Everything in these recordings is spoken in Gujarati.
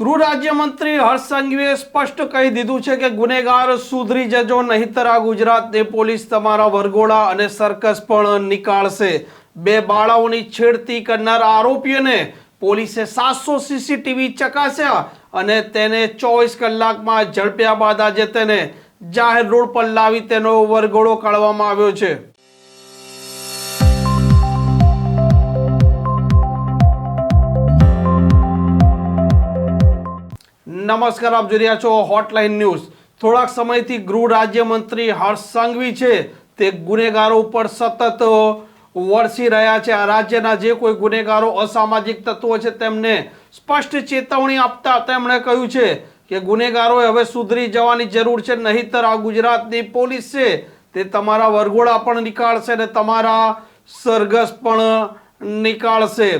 ગૃહ રાજ્યમંત્રી હર્ષ સંઘવીએ સ્પષ્ટ કહી દીધું છે કે ગુનેગાર સુધરી જજો, નહીતર આ ગુજરાતની પોલીસ તમારા વરઘોડા અને સર્કસ પણ નીકાળશે. બે બાળાઓની છેડતી કરનાર આરોપીઓને પોલીસે સાતસો સીસીટીવી ચકાસ્યા અને તેને ચોવીસ કલાકમાં ઝડપ્યા બાદ આજે તેને જાહેર રોડ પર લાવી તેનો વરઘોડો કાઢવામાં આવ્યો છે. નમસ્કાર, આપ જોઈ રહ્યા છો હોટલાઇન ન્યૂઝ થોડાક સમયથી ગૃહ રાજ્યમંત્રી હર્ષ સંઘવી છે. તે ગુનેગારો ઉપર સતત વરસી રહ્યા છે. આ રાજ્યના જે કોઈ ગુનેગારો અસામાજિક તત્વો છે, તેમને સ્પષ્ટ ચેતવણી આપતા તેમણે કહ્યું છે કે ગુનેગારોએ હવે સુધરી જવાની જરૂર છે, નહીતર આ ગુજરાતની પોલીસ છે તે તમારા વરઘોડા પણ નીકાળશે અને તમારા સરઘસ પણ નીકાળશે.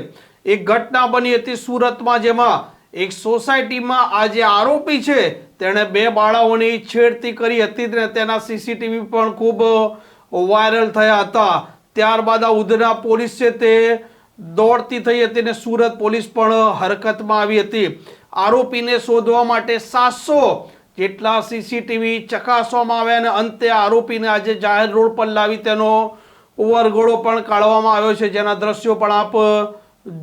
એક ઘટના બની હતી સુરતમાં, જેમાં એક સોસાયટીમાં આ જે આરોપી છે. તેણે બે બાળાઓની છેડતી કરી હતી અને તેના સીસીટીવી પણ ખૂબ વાયરલ થયા હતા. ત્યારબાદ આ ઉધના પોલીસ છે તે દોડતી થઈ હતી અને સુરત પોલીસ પણ હરકતમાં આવી હતી. આરોપીને શોધવા માટે સાતસો જેટલા સીસીટીવી ચકાસવામાં આવ્યા અને અંતે આરોપીને આજે જાહેર રોડ પર લાવી તેનો ઓવરગોળો પણ કાઢવામાં આવ્યો છે. જેના દ્રશ્યો પણ આપ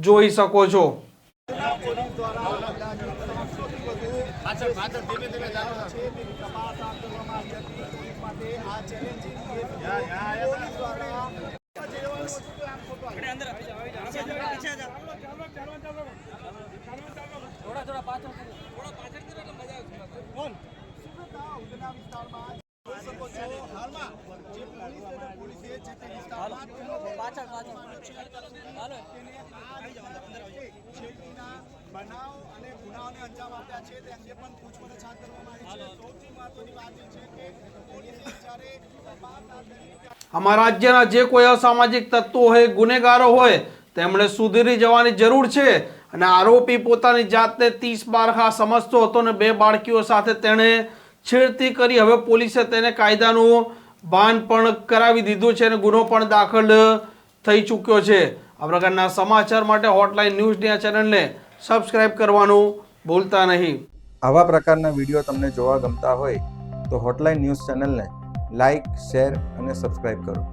જોઈ શકો છો. ધીમે ધીમે જાણો છે તપાસ આ કરવામાં આવી આ ચેલેન્જિંગ કેસ પોલીસ દ્વારા થોડા પાછળ થોડા પાછળ મજા આવશે. વિસ્તારમાં બનાવ અને ગુનાઓને અંજામ આપ્યા છે તે અંગે પણ પૂછપરછ હાથ કરવામાં આવી છે. સૌથી મહત્વની વાત એ છે કે પોલીસે જ્યારે તપાસ અમારા રાજ્યના જે કોઈ અસામાજિક તત્વો હોય ગુનેગારો હોય તેમણે સુધરી જવાની જરૂર છે. અને આરોપી પોતાની જાતને ત્રીસ બારખા સમજતો હતો અને બે બાળકીઓ સાથે તેણે છેડતી કરી હવે પોલીસે તેને કાયદાનું ભાન પણ કરાવી દીધું છે અને ગુનો પણ દાખલ થઈ ચૂક્યો છે. આ પ્રકારના સમાચાર માટે હોટલાઇન ન્યૂઝની આ ચેનલને સબસ્ક્રાઇબ કરવાનું ભૂલતા નહીં. આવા પ્રકારના વીડિયો તમને જોવા ગમતા હોય તો હોટલાઇન ન્યૂઝ ચેનલને લાઇક શેર અને સબસ્ક્રાઇબ કરો.